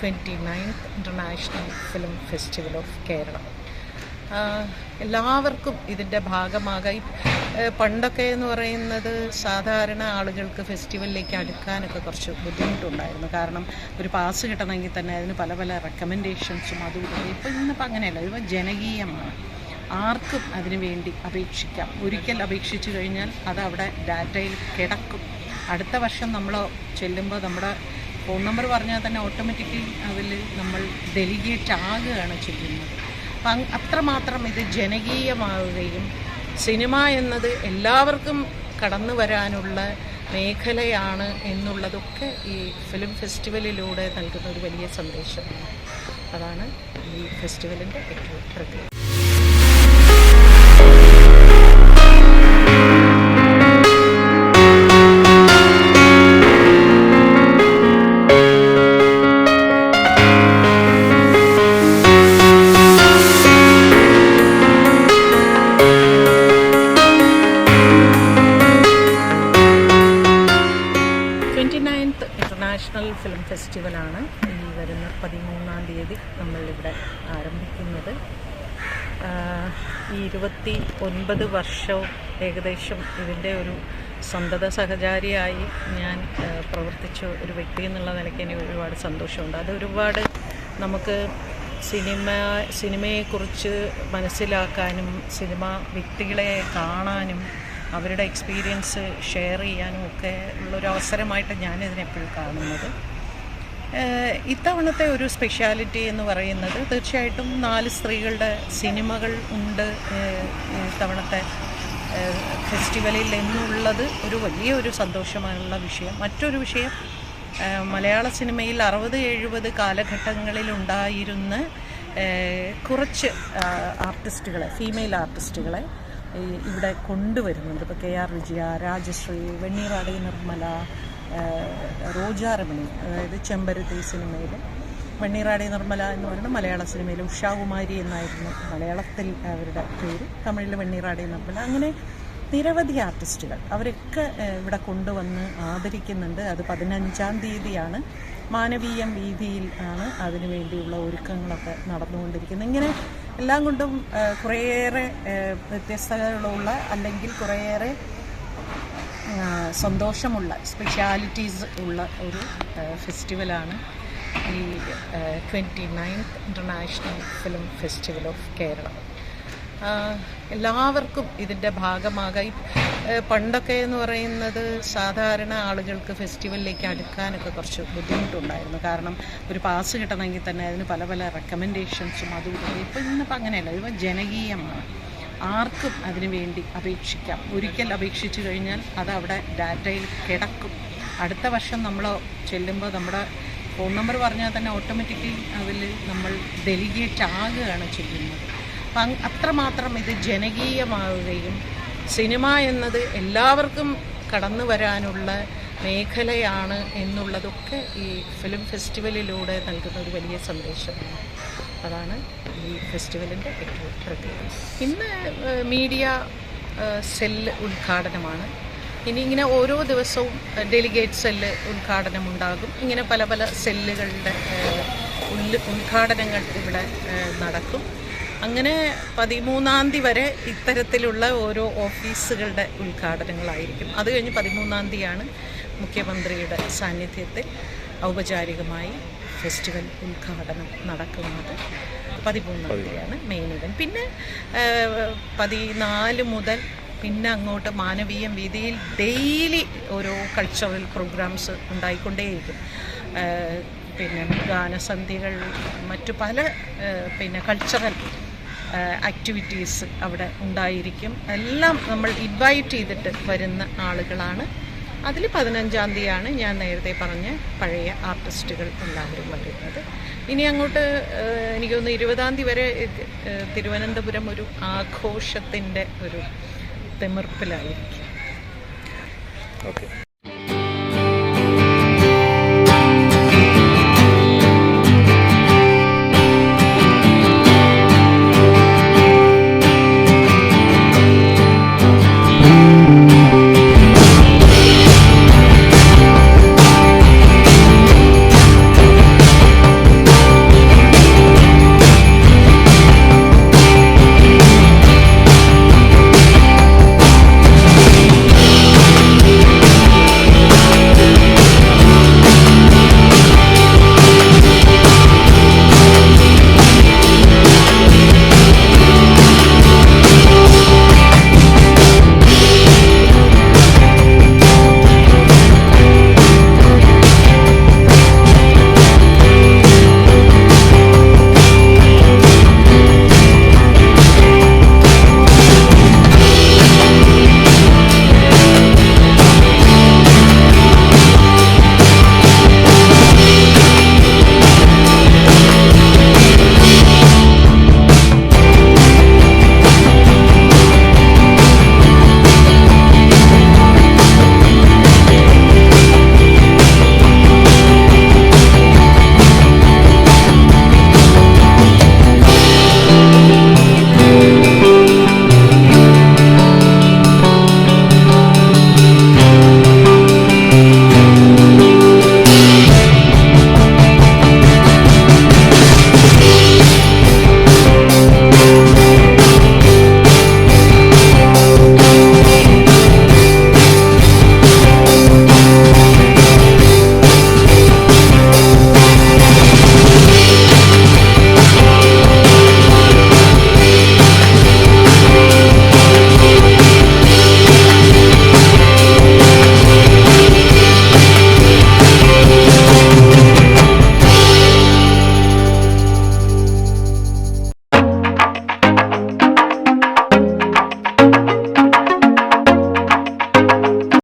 Twenty ninth international film festival of Kerala എല്ലാവർക്കും ഇതിന്റെ ഭാഗമാകാൻ പണ്ടൊക്കെ എന്ന് പറയുന്നത് സാധാരണ ആളുകൾക്ക് ഫെസ്റ്റിവലിലേക്ക് അടുക്കാനൊക്കെ കുറച്ച് ബുദ്ധിമുട്ടുണ്ടായിരുന്നു. കാരണം ഒരു പാസ് കിട്ടണമെങ്കിൽ തന്നെ അതിന് പല പല റെക്കമെൻഡേഷൻസും അതും ഇപ്പോൾ ഇന്നിപ്പോൾ അങ്ങനെയല്ല. ഇപ്പോൾ ജനകീയമാണ്. ആർക്കും അതിനു വേണ്ടി അപേക്ഷിക്കാം. ഒരിക്കൽ അപേക്ഷിച്ചു കഴിഞ്ഞാൽ അത് അവിടെ ഡാറ്റയിൽ കിടക്കും. അടുത്ത വർഷം നമ്മൾ ചെല്ലുമ്പോൾ നമ്മുടെ ഫോൺ നമ്പർ പറഞ്ഞാൽ തന്നെ ഓട്ടോമാറ്റിക്കലി അതിൽ നമ്മൾ ഡെലിഗേറ്റ് ആകുകയാണ് ചെയ്യുന്നത്. അപ്പം അത്രമാത്രം ഇത് ജനകീയമാവുകയും സിനിമ എന്നത് എല്ലാവർക്കും കടന്നു വരാനുള്ള മേഖലയാണ് എന്നുള്ളതൊക്കെ ഈ ഫിലിം ഫെസ്റ്റിവലിലൂടെ നൽകുന്ന ഒരു വലിയ സന്ദേശമാണ്. അതാണ് ഈ ഫെസ്റ്റിവലിന്റെ ഏറ്റവും പ്രത്യേകത. ആരംഭിക്കുന്നത്. ഈ ഇരുപത്തി ഒൻപത് വർഷവും ഏകദേശം ഇതിന്റെ ഒരു സന്തത സഹചാരിയായി ഞാൻ പ്രവർത്തിച്ച ഒരു വ്യക്തി എന്നുള്ള നിലയ്ക്ക് എനിക്ക് ഒരുപാട് സന്തോഷമുണ്ട്. അത് ഒരുപാട് നമുക്ക് സിനിമ സിനിമയെക്കുറിച്ച് മനസ്സിലാക്കാനും സിനിമ വ്യക്തികളെ കാണാനും അവരുടെ എക്സ്പീരിയൻസ് ഷെയർ ചെയ്യാനും ഒക്കെ ഉള്ളൊരു അവസരമായിട്ട് ഞാനിതിനെപ്പോഴും കാണുന്നത്. ഇത്തവണത്തെ ഒരു സ്പെഷ്യാലിറ്റി എന്ന് പറയുന്നത് തീർച്ചയായിട്ടും നാല് സ്ത്രീകളുടെ സിനിമകൾ ഉണ്ട് ഇത്തവണത്തെ ഫെസ്റ്റിവലിൽ എന്നുള്ളത് ഒരു വലിയ ഒരു സന്തോഷമായുള്ള വിഷയം. മറ്റൊരു വിഷയം മലയാള സിനിമയിൽ അറുപത് എഴുപത് കാലഘട്ടങ്ങളിലുണ്ടായിരുന്ന കുറച്ച് ആർട്ടിസ്റ്റുകളെ ഫീമെയിൽ ആർട്ടിസ്റ്റുകളെ ഇവിടെ കൊണ്ടുവരുന്നുണ്ട്. ഇപ്പോൾ കെ ആർ വിജയ രാജശ്രീ വെണ്ണീറാടി നിർമ്മല റോജാരമണി അതായത് ചെമ്പരത്തി സിനിമയിൽ വെണ്ണീറാടി നിർമ്മല എന്ന് പറയുന്ന മലയാള സിനിമയിൽ ഉഷാകുമാരി എന്നായിരുന്നു മലയാളത്തിൽ അവരുടെ പേര്. തമിഴിൽ വെണ്ണീറാടി നിർമ്മല. അങ്ങനെ നിരവധി ആർട്ടിസ്റ്റുകൾ അവരൊക്കെ ഇവിടെ കൊണ്ടുവന്ന് ആദരിക്കുന്നുണ്ട്. അത് പതിനഞ്ചാം തീയതിയാണ്. മാനവീയം വീതിയിൽ ആണ് അതിനു വേണ്ടിയുള്ള ഒരുക്കങ്ങളൊക്കെ നടന്നുകൊണ്ടിരിക്കുന്നത്. ഇങ്ങനെ എല്ലാം കൊണ്ടും കുറേയേറെ വ്യത്യസ്തതകളുള്ള അല്ലെങ്കിൽ കുറേയേറെ സന്തോഷമുള്ള സ്പെഷ്യാലിറ്റീസ് ഉള്ള ഒരു ഫെസ്റ്റിവലാണ് ഈ twenty ninth international film festival of Kerala എല്ലാവർക്കും ഇതിന്റെ ഭാഗമാകാൻ ഏ, പണ്ടൊക്കെ എന്ന് പറയുന്നത് സാധാരണ ആളുകൾക്ക് ഫെസ്റ്റിവലിലേക്ക് അടുക്കാനൊക്കെ കുറച്ച് ബുദ്ധിമുട്ടുണ്ടായിരുന്നു. കാരണം ഒരു പാസ് കിട്ടണമെങ്കിൽ തന്നെ അതിന് പല പല റെക്കമെൻഡേഷൻസും അതും ഇപ്പോൾ ഇന്നിപ്പോൾ അങ്ങനെയല്ല ഇപ്പോൾ ജനകീയമാണ്. ആർക്കും അതിനു വേണ്ടി അപേക്ഷിക്കാം. ഒരിക്കൽ അപേക്ഷിച്ചു കഴിഞ്ഞാൽ അത് അവിടെ ഡാറ്റയിൽ കിടക്കും. അടുത്ത വർഷം നമ്മൾ ചെല്ലുമ്പോൾ നമ്മുടെ ഫോൺ നമ്പർ പറഞ്ഞാൽ തന്നെ ഓട്ടോമാറ്റിക്കലി അതിൽ നമ്മൾ ഡെലിഗേറ്റ് ആകുകയാണ് ചെയ്യുന്നത്. അപ്പം അത്രമാത്രം ഇത് ജനകീയമാവുകയും സിനിമ എന്നത് എല്ലാവർക്കും കടന്നു വരാനുള്ള മേഖലയാണ് എന്നുള്ളതൊക്കെ ഈ ഫിലിം ഫെസ്റ്റിവലിലൂടെ നൽകുന്ന ഒരു വലിയ സന്ദേശമാണ്. അതാണ് ഈ ഫെസ്റ്റിവലിന്റെ ഏറ്റവും പ്രത്യേകത. ഇന്ന് മീഡിയ സെല്ല് ഉദ്ഘാടനമാണ്. ഇനി ഇങ്ങനെ ഓരോ ദിവസവും ഡെലിഗേറ്റ് സെല്ല് ഉദ്ഘാടനമുണ്ടാകും. ഇങ്ങനെ പല പല സെല്ലുകളുടെ ഉദ്ഘാടനങ്ങൾ ഇവിടെ നടക്കും. അങ്ങനെ പതിമൂന്നാം തീയതി വരെ ഇത്തരത്തിലുള്ള ഓരോ ഓഫീസുകളുടെ ഉദ്ഘാടനങ്ങളായിരിക്കും. അത് കഴിഞ്ഞ് പതിമൂന്നാം തീയതിയാണ് മുഖ്യമന്ത്രിയുടെ സാന്നിധ്യത്തിൽ ഔപചാരികമായി ഫെസ്റ്റിവൽ ഉദ്ഘാടനം നടക്കുന്നത്. പതിമൂന്നാം തീയതിയാണ് മെയിൻ ഇവന്റ് പിന്നെ പതിനാല് മുതൽ പിന്നെ അങ്ങോട്ട് മാനവീയം വീതിയിൽ ഡെയിലി ഓരോ കൾച്ചറൽ പ്രോഗ്രാംസ് ഉണ്ടായിക്കൊണ്ടേയിരിക്കും. പിന്നെ ഗാനസന്ധ്യകൾ മറ്റു പല പിന്നെ കൾച്ചറൽ ആക്ടിവിറ്റീസ് അവിടെ ഉണ്ടായിരിക്കും. എല്ലാം നമ്മൾ ഇൻവൈറ്റ് ചെയ്തിട്ട് വരുന്ന ആളുകളാണ് അതിൽ പതിനഞ്ചാം തീയതിയാണ് ഞാൻ നേരത്തെ പറഞ്ഞ പഴയ ആർട്ടിസ്റ്റുകൾ എല്ലാവരും വരുന്നത്. ഇനി അങ്ങോട്ട് എനിക്ക് ഇരുപതാം തീയതി വരെ തിരുവനന്തപുരം ഒരു ആഘോഷത്തിന്റെ ഒരു തിമിർപ്പിലായിരിക്കും. ഓക്കെ.